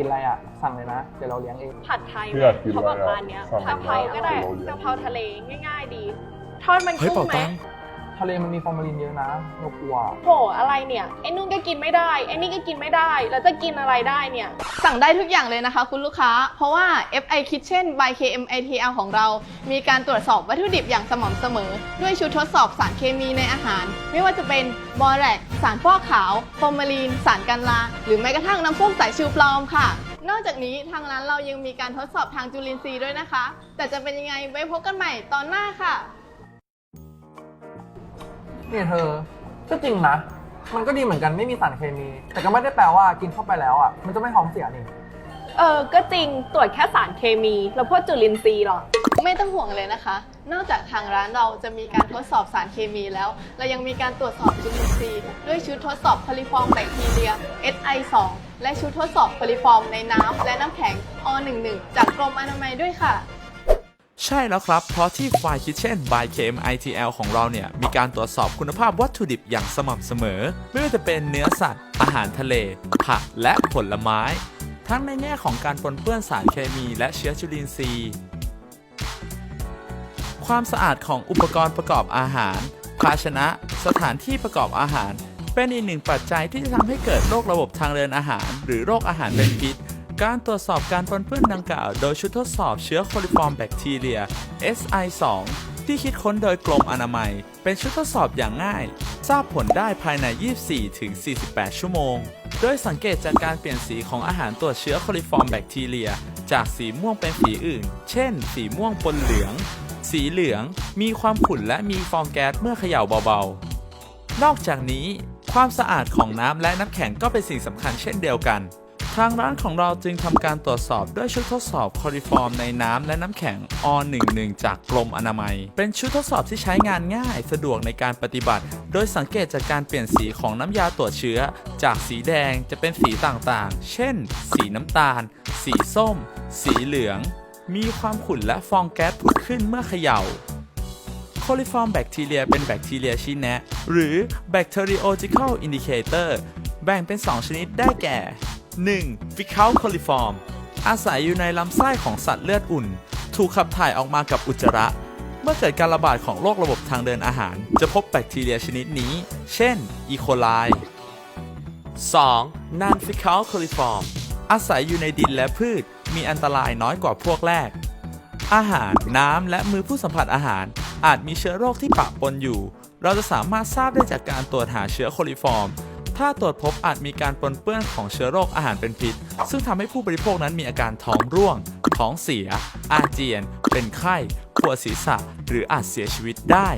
กินอะไรอะ สั่งเลยนะ เดี๋ยวเราเลี้ยงเอง ผัดไทยพี่อยากกินเขาบอกอะไรอะร้านเนี้ยสั่งกะเพราก็ได้เดี๋ยวเราเลี้ยง กะเพราทะเลง่าย ๆ ดี ทอดมันเฮ้ยกุ้เป่างไหมตัง ทะเลมันมีฟอร์มาลินเยอะนะเรากลัว โหอะไรเนี่ยไอ้นู่นก็กินไม่ได้ไอ้นี่ก็กินไม่ได้ แล้วจะกินอะไรได้เนี่ย สั่งได้ทุกอย่างเลยนะคะคุณลูกค้า เพราะว่า FI Kitchen by KMITL ของเรา มีการตรวจสอบวัตถุดิบอย่างสม่ำเสมอ ด้วยชุดทดสอบสารเคมีในอาหาร ไม่ว่าจะเป็นบอแรกสารฟอกขาว ฟอร์มาลีน สารกันราหรือแม้กระทั่งน้ำส้มสายชูปลอมค่ะ นอกจากนี้ทางร้านเรายังมีการทดสอบทางจุลินทรีย์ด้วยนะคะ แต่จะเป็นยังไงไว้พบกันใหม่ตอนหน้าค่ะ เนี่ยเธอก็จริงนะ มันก็ดีเหมือนกันไม่มีสารเคมี แต่ก็ไม่ได้แปลว่ากินเข้าไปแล้วอะ มันจะไม่ท้องเสียนี่ เออ ก็จริง ตรวจแค่สารเคมี แล้วพวกจุลินทรีย์หรอ ไม่ต้องห่วงเลยนะคะ นอกจากทางร้านเราจะมีการทดสอบสารเคมีแล้ว เรายังมีการตรวจสอบจุลินทรีย์ด้วยชุดทดสอบคอลิฟอร์มแบคทีเรีย SI2 และชุดทดสอบคอลิฟอร์มในน้ำและน้ำแข็ง O11 จากกรมอนามัยด้วยค่ะ ใช่แล้วครับ เพราะที่ Fly Kitchen by KMITL ของเราเนี่ย มีการตรวจสอบคุณภาพวัตถุดิบอย่างสม่ำเสมอ ไม่ว่าจะเป็นเนื้อสัตว์ อาหารทะเล ผักและผลไม้ ทั้งในแง่ของการปนเปื้อนสารเคมีและเชื้อจุลินทรีย์ ความสะอาดของอุปกรณ์ประกอบอาหาร ภาชนะ สถานที่ประกอบอาหาร เป็นอีกหนึ่งปัจจัยที่จะทำให้เกิดโรคระบบทางเดินอาหาร หรือโรคอาหารเป็นพิษ การตรวจสอบการปนเปื้อนดังกล่าว โดยชุดทดสอบเชื้อโคลิฟอร์มแบคทีเรีย SI2 ที่คิดค้นโดยกรมอนามัย เป็นชุดทดสอบอย่างง่าย ทราบผลได้ภายใน 24-48 ชั่วโมง โดยสังเกตจากการเปลี่ยนสีของอาหารตรวจเชื้อโคลิฟอร์มแบคทีเรีย จากสีม่วงเป็นสีอื่น เช่น สีม่วงปนเหลือง สีเหลือง มีความขุ่นและมีฟองแก๊สเมื่อเขย่าเบาๆ นอกจากนี้ ความสะอาดของน้ำและน้ำแข็งก็เป็นสิ่งสำคัญเช่นเดียวกัน ทางร้านของเราจึงทำการตรวจสอบด้วยชุดทดสอบคอริฟอร์มในน้ำและน้ำแข็ง O11 จากกรมอนามัย เป็นชุดทดสอบที่ใช้งานง่ายสะดวกในการปฏิบัติ โดยสังเกตจากการเปลี่ยนสีของน้ำยาตรวจเชื้อ จากสีแดงจะเป็นสีต่างๆ เช่น สีน้ำตาล สีส้ม สีเหลือง มีความขุ่นและฟองแก๊สผุดขึ้นเมื่อเขย่าโคลิฟอร์มแบคทีเรียเป็นแบคทีเรียชี้แนะ หรือ bacteriological indicator แบ่งเป็น 2 ชนิดได้แก่ 1. fecal coliform อาศัยอยู่ในลำไส้ของสัตว์เลือดอุ่น ถูกขับถ่ายออกมากับอุจจาระ เมื่อเกิดการระบาดของโรคระบบทางเดินอาหาร จะพบแบคทีเรียชนิดนี้ เช่น E. coli 2. non fecal coliform อาศัยอยู่ในดินและพืช มีอันตรายน้อยกว่าพวกแรก อาหาร น้ำ และมือผู้สัมผัสอาหาร อาจมีเชื้อโรคที่ปะปนอยู่ เราจะสามารถทราบได้จากการตรวจหาเชื้อโคลิฟอร์ม ถ้าตรวจพบอาจมีการปนเปื้อนของเชื้อโรคอาหารเป็นพิษ ซึ่งทำให้ผู้บริโภคนั้นมีอาการท้องร่วง ท้องเสีย อาเจียน เป็นไข้ ปวดศีรษะ หรืออาจเสียชีวิตได้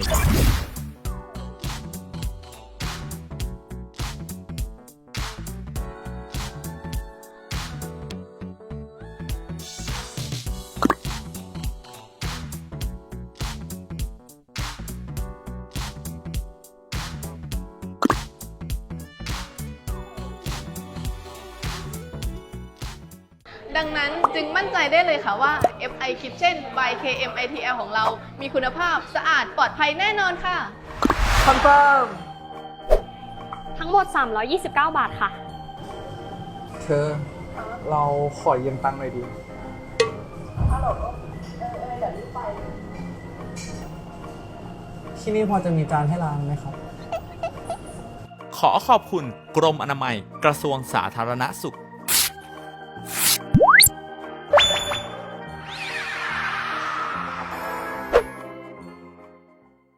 ดังนั้นจึงมั่นใจได้เลยค่ะว่า FI Kitchen by KMITL ของเรามีคุณภาพสะอาดปลอดภัยแน่นอนค่ะ คอนเฟิร์ม ทั้งหมด 329 บาทค่ะ เธอ เราขอยืมตังค์หน่อยดิที่นี่พอจะมีจานให้ล้างไหมครับ ขอขอบคุณกรมอนามัยกระทรวงสาธารณสุข